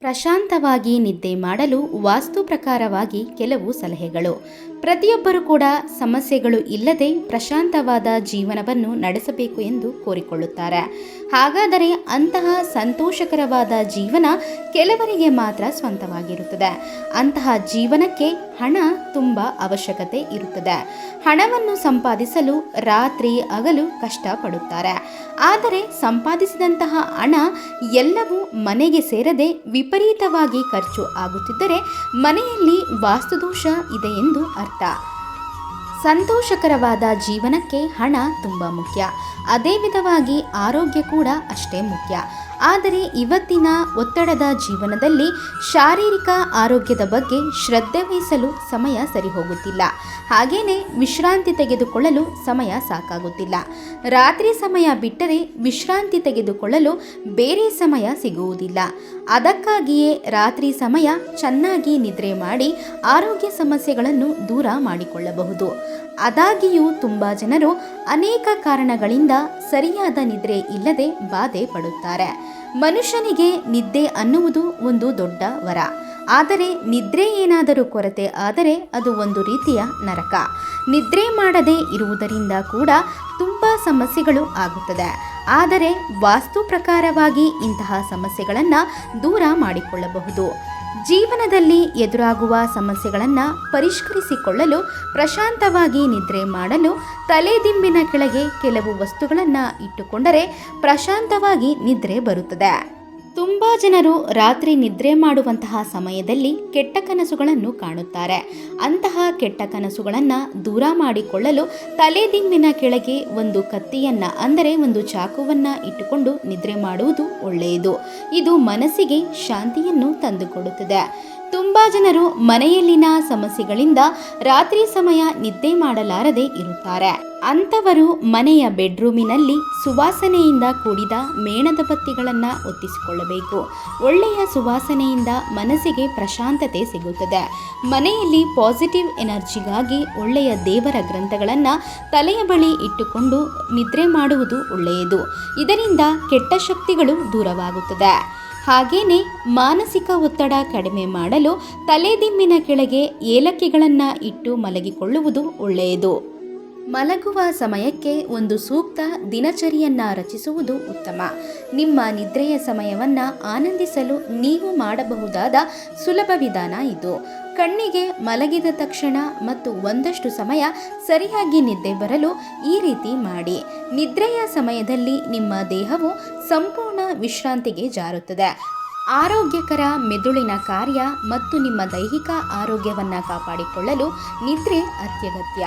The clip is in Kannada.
ಪ್ರಶಾಂತವಾಗಿ ನಿದ್ದೆ ಮಾಡಲು ವಾಸ್ತು ಪ್ರಕಾರವಾಗಿ ಕೆಲವು ಸಲಹೆಗಳು. ಪ್ರತಿಯೊಬ್ಬರು ಕೂಡ ಸಮಸ್ಯೆಗಳು ಇಲ್ಲದೆ ಪ್ರಶಾಂತವಾದ ಜೀವನವನ್ನು ನಡೆಸಬೇಕು ಎಂದು ಕೋರಿಕೊಳ್ಳುತ್ತಾರೆ. ಹಾಗಾದರೆ ಅಂತಹ ಸಂತೋಷಕರವಾದ ಜೀವನ ಕೆಲವರಿಗೆ ಮಾತ್ರ ಸ್ವಂತವಾಗಿರುತ್ತದೆ. ಅಂತಹ ಜೀವನಕ್ಕೆ ಹಣ ತುಂಬ ಅವಶ್ಯಕತೆ ಇರುತ್ತದೆ. ಹಣವನ್ನು ಸಂಪಾದಿಸಲು ರಾತ್ರಿ ಹಗಲು ಕಷ್ಟಪಡುತ್ತಾರೆ. ಆದರೆ ಸಂಪಾದಿಸಿದಂತಹ ಹಣ ಎಲ್ಲವೂ ಮನೆಗೆ ಸೇರದೆ ವಿಪರೀತವಾಗಿ ಖರ್ಚು ಆಗುತ್ತಿದ್ದರೆ ಮನೆಯಲ್ಲಿ ವಾಸ್ತುದೋಷ ಇದೆ ಎಂದು ಅರ್ಥ ಸಂತೋಷಕರವಾದ ಜೀವನಕ್ಕೆ ಹಣ ತುಂಬ ಮುಖ್ಯ. ಅದೇ ವಿಧವಾಗಿ ಆರೋಗ್ಯ ಕೂಡ ಅಷ್ಟೇ ಮುಖ್ಯ. ಆದರೆ ಇವತ್ತಿನ ಒತ್ತಡದ ಜೀವನದಲ್ಲಿ ಶಾರೀರಿಕ ಆರೋಗ್ಯದ ಬಗ್ಗೆ ಶ್ರದ್ಧೆ ವಹಿಸಲು ಸಮಯ ಸರಿ ಹೋಗುತ್ತಿಲ್ಲ ಹಾಗೆಯೇ ವಿಶ್ರಾಂತಿ ತೆಗೆದುಕೊಳ್ಳಲು ಸಮಯ ಸಾಕಾಗುತ್ತಿಲ್ಲ. ರಾತ್ರಿ ಸಮಯ ಬಿಟ್ಟರೆ ವಿಶ್ರಾಂತಿ ತೆಗೆದುಕೊಳ್ಳಲು ಬೇರೆ ಸಮಯ ಸಿಗುವುದಿಲ್ಲ. ಅದಕ್ಕಾಗಿಯೇ ರಾತ್ರಿ ಸಮಯ ಚೆನ್ನಾಗಿ ನಿದ್ರೆ ಮಾಡಿ ಆರೋಗ್ಯ ಸಮಸ್ಯೆಗಳನ್ನು ದೂರ ಮಾಡಿಕೊಳ್ಳಬಹುದು. ಅದಾಗಿಯೂ ತುಂಬ ಜನರು ಅನೇಕ ಕಾರಣಗಳಿಂದ ಸರಿಯಾದ ನಿದ್ರೆ ಇಲ್ಲದೆ ಬಾಧೆ ಪಡುತ್ತಾರೆ. ಮನುಷ್ಯನಿಗೆ ನಿದ್ದೆ ಅನ್ನುವುದು ಒಂದು ದೊಡ್ಡ ವರ. ಆದರೆ ನಿದ್ರೆ ಏನಾದರೂ ಕೊರತೆ ಆದರೆ ಅದು ಒಂದು ರೀತಿಯ ನರಕ. ನಿದ್ರೆ ಮಾಡದೇ ಇರುವುದರಿಂದ ಕೂಡ ತುಂಬ ಸಮಸ್ಯೆಗಳು ಆಗುತ್ತದೆ. ಆದರೆ ವಾಸ್ತು ಪ್ರಕಾರವಾಗಿ ಇಂತಹ ಸಮಸ್ಯೆಗಳನ್ನು ದೂರ ಮಾಡಿಕೊಳ್ಳಬಹುದು. ಜೀವನದಲ್ಲಿ ಎದುರಾಗುವ ಸಮಸ್ಯೆಗಳನ್ನು ಪರಿಷ್ಕರಿಸಿಕೊಳ್ಳಲು ಪ್ರಶಾಂತವಾಗಿ ನಿದ್ರೆ ಮಾಡಲು ತಲೆದಿಂಬಿನ ಕೆಳಗೆ ಕೆಲವು ವಸ್ತುಗಳನ್ನು ಇಟ್ಟುಕೊಂಡರೆ ಪ್ರಶಾಂತವಾಗಿ ನಿದ್ರೆ ಬರುತ್ತದೆ. ತುಂಬ ಜನರು ರಾತ್ರಿ ನಿದ್ರೆ ಮಾಡುವಂತಹ ಸಮಯದಲ್ಲಿ ಕೆಟ್ಟ ಕನಸುಗಳನ್ನು ಕಾಣುತ್ತಾರೆ. ಅಂತಹ ಕೆಟ್ಟ ಕನಸುಗಳನ್ನು ದೂರ ಮಾಡಿಕೊಳ್ಳಲು ತಲೆದಿಂಬಿನ ಕೆಳಗೆ ಒಂದು ಕತ್ತಿಯನ್ನ, ಅಂದರೆ ಒಂದು ಚಾಕುವನ್ನ ಇಟ್ಟುಕೊಂಡು ನಿದ್ರೆ ಮಾಡುವುದು ಒಳ್ಳೆಯದು. ಇದು ಮನಸ್ಸಿಗೆ ಶಾಂತಿಯನ್ನು ತಂದುಕೊಡುತ್ತದೆ. ತುಂಬ ಜನರು ಮನೆಯಲ್ಲಿನ ಸಮಸ್ಯೆಗಳಿಂದ ರಾತ್ರಿ ಸಮಯ ನಿದ್ದೆ ಮಾಡಲಾರದೆ ಇರುತ್ತಾರೆ. ಅಂಥವರು ಮನೆಯ ಬೆಡ್ರೂಮಿನಲ್ಲಿ ಸುವಾಸನೆಯಿಂದ ಕೂಡಿದ ಮೇಣದ ಬತ್ತಿಗಳನ್ನು ಒತ್ತಿಸಿಕೊಳ್ಳಬೇಕು. ಒಳ್ಳೆಯ ಸುವಾಸನೆಯಿಂದ ಮನಸ್ಸಿಗೆ ಪ್ರಶಾಂತತೆ ಸಿಗುತ್ತದೆ. ಮನೆಯಲ್ಲಿ ಪಾಸಿಟಿವ್ ಎನರ್ಜಿಗಾಗಿ ಒಳ್ಳೆಯ ದೇವರ ಗ್ರಂಥಗಳನ್ನು ತಲೆಯ ಬಳಿ ಇಟ್ಟುಕೊಂಡು ನಿದ್ರೆ ಮಾಡುವುದು ಒಳ್ಳೆಯದು. ಇದರಿಂದ ಕೆಟ್ಟ ಶಕ್ತಿಗಳು ದೂರವಾಗುತ್ತದೆ. ಹಾಗೇನೆ ಮಾನಸಿಕ ಒತ್ತಡ ಕಡಿಮೆ ಮಾಡಲು ತಲೆದಿಮ್ಮಿನ ಕೆಳಗೆ ಏಲಕ್ಕಿಗಳನ್ನು ಇಟ್ಟು ಮಲಗಿಕೊಳ್ಳುವುದು ಒಳ್ಳೆಯದು. ಮಲಗುವ ಸಮಯಕ್ಕೆ ಒಂದು ಸೂಕ್ತ ದಿನಚರಿಯನ್ನ ರಚಿಸುವುದು ಉತ್ತಮ. ನಿಮ್ಮ ನಿದ್ರೆಯ ಸಮಯವನ್ನು ಆನಂದಿಸಲು ನೀವು ಮಾಡಬಹುದಾದ ಸುಲಭ ವಿಧಾನ ಇದು. ಕಣ್ಣಿಗೆ ಮಲಗಿದ ತಕ್ಷಣ ಮತ್ತು ಒಂದಷ್ಟು ಸಮಯ ಸರಿಯಾಗಿ ನಿದ್ದೆ ಬರಲು ಈ ರೀತಿ ಮಾಡಿ. ನಿದ್ರೆಯ ಸಮಯದಲ್ಲಿ ನಿಮ್ಮ ದೇಹವು ಸಂಪೂರ್ಣ ವಿಶ್ರಾಂತಿಗೆ ಜಾರುತ್ತದೆ. ಆರೋಗ್ಯಕರ ಮೆದುಳಿನ ಕಾರ್ಯ ಮತ್ತು ನಿಮ್ಮ ದೈಹಿಕ ಆರೋಗ್ಯವನ್ನು ಕಾಪಾಡಿಕೊಳ್ಳಲು ನಿದ್ರೆ ಅತ್ಯಗತ್ಯ.